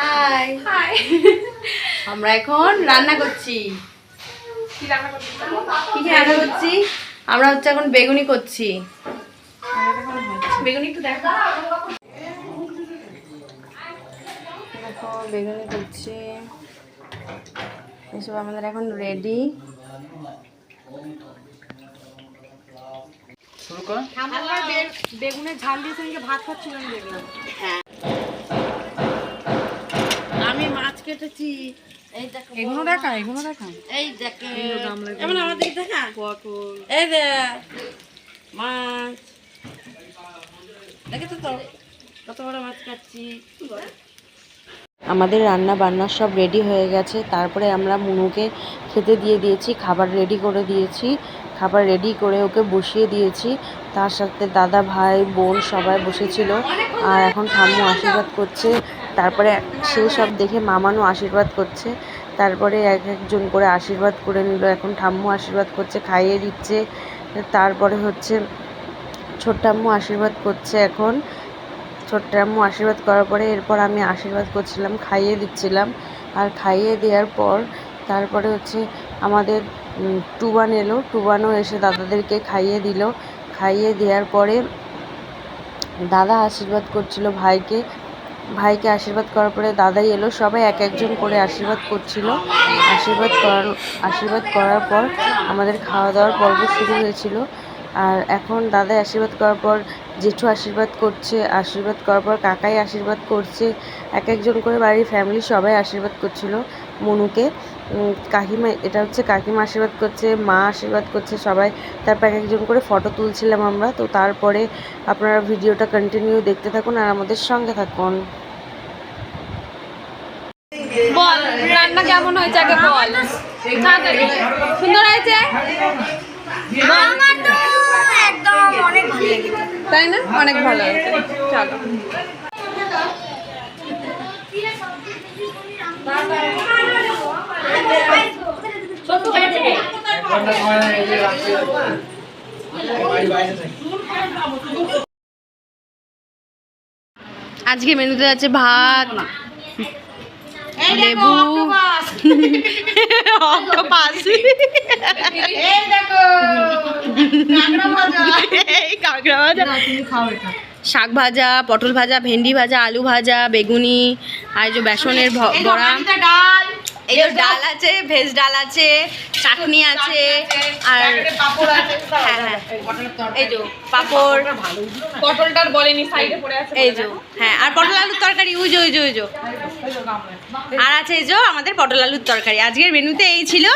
High high আমরা এখন রান্না করছি। কি রান্না কি করছি? আমরা হচ্ছে এখন বেগুনি করছি। বেগুনি একটু দেখো। দেখো বেগুনি করছি। এসব আমাদের এখন রেডি শুরু কর। বেগুনের ঝাল দিয়ে সঙ্গে ভাত খাচ্ছিলাম দেখলাম আমি মাছ কেটেছি এগুলো দেখা এগুলো দেখা। এই দেখে এমন আমাদের দেখা? পটল। এই দে মাছ। দেখেছ তো? কত বড় মাছ কাটছি। আমাদের রান্না বান্না সব রেডি হয়ে গেছে। তারপরে আমরা মুনুকে খেতে দিয়ে দিয়েছি খাবার রেডি করে দিয়েছি। খাবার রেডি করে ওকে বসিয়ে দিয়েছি। তার সাথে দাদা ভাই বোন সবাই বসেছিল। আর এখন ঠাম্মু আশীর্বাদ করছে। তারপরে সেই সব দেখে মামানও আশীর্বাদ করছে। তারপরে এক একজন করে আশীর্বাদ করে নিল। এখন ঠাম্মু আশীর্বাদ করছে, খাইয়ে দিচ্ছে। তারপরে হচ্ছে ছোট্টাম্মু আশীর্বাদ করছে এখন। ছোট্ট আম্মু আশীর্বাদ করার পরে এরপর আমি আশীর্বাদ করছিলাম, খাইয়ে দিচ্ছিলাম। আর খাইয়ে দেওয়ার পর তারপরে হচ্ছে আমাদের টুবান এলো। টুবানও এসে দাদাদেরকে খাইয়ে দিল। খাইয়ে দেওয়ার পরে দাদা আশীর্বাদ করছিল ভাইকে। ভাইকে আশীর্বাদ করার পরে দাদাই এলো, সবাই এক একজন করে আশীর্বাদ করছিল। আশীর্বাদ করার আশীর্বাদ করার পর আমাদের খাওয়া দাওয়ার পর্ব শুরু হয়েছিল। আর এখন দাদাই আশীর্বাদ করার পর জেঠু আশীর্বাদ করছে আশীর্বাদ করার পর কাকাই আশীর্বাদ করছে। এক একজন করে বাড়ির ফ্যামিলি সবাই আশীর্বাদ করছিল মনুকে। কাকিমা এটা হচ্ছে কাকিমা আশীর্বাদ করছে মা আশীর্বাদ করছে সবাই। তারপর এক একজন করে ফটো তুলছিলাম আমরা। তো তারপরে আপনারা ভিডিওটা কন্টিনিউ দেখতে থাকুন আর আমাদের সঙ্গে থাকুন। বল রান্না কেমন হয়েছে আগে বল? সুন্দর হয়েছে? আমার তো একদম অনেক ভালো লেগেছে তাই না? অনেক ভালো হয়েছে চলো। আজকে মেনুতে আছে ভাত লেবু অক্টোপাস এই কাঁকড়া ভাজা শাক ভাজা পটল ভাজা ভেন্ডি ভাজা আলু ভাজা বেগুনি আর এই যে বেসনের বড়া। এই যে ডাল আছে ভেজ ডাল আছে চাটনি আছে আর হ্যাঁ হ্যাঁ। এই যে পাপড়। পটলটার বলেনি সাইডে পড়ে আছে এই যে হ্যাঁ আর পটল আলুর তরকারি উজো উজো উজো আর আছে এই যে আমাদের পটল আলুর তরকারি। আজকের মেনুতে এই ছিল